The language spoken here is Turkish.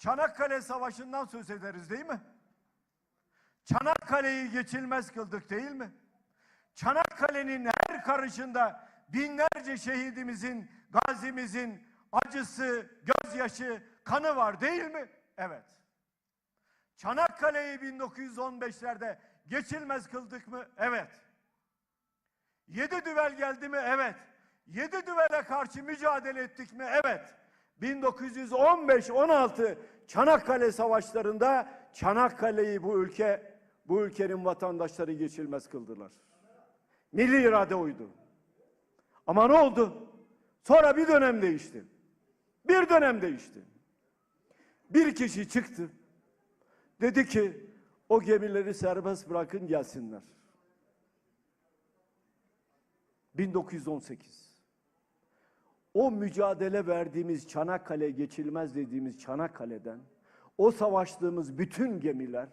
Çanakkale Savaşı'ndan söz ederiz değil mi? Çanakkale'yi geçilmez kıldık değil mi? Çanakkale'nin her karışında binlerce şehidimizin, gazimizin acısı, gözyaşı, kanı var değil mi? Evet. Çanakkale'yi 1915'lerde geçilmez kıldık mı? Evet. Yedi düvel geldi mi? Evet. Yedi düvele karşı mücadele ettik mi? Evet. 1915-16 Çanakkale savaşlarında Çanakkale'yi bu ülke, bu ülkenin vatandaşları geçilmez kıldılar. Milli irade oydu. Ama ne oldu? Sonra bir dönem değişti. Bir dönem değişti. Bir kişi çıktı. Dedi ki o gemileri serbest bırakın gelsinler. 1918. O mücadele verdiğimiz Çanakkale geçilmez dediğimiz Çanakkale'den o savaştığımız bütün gemiler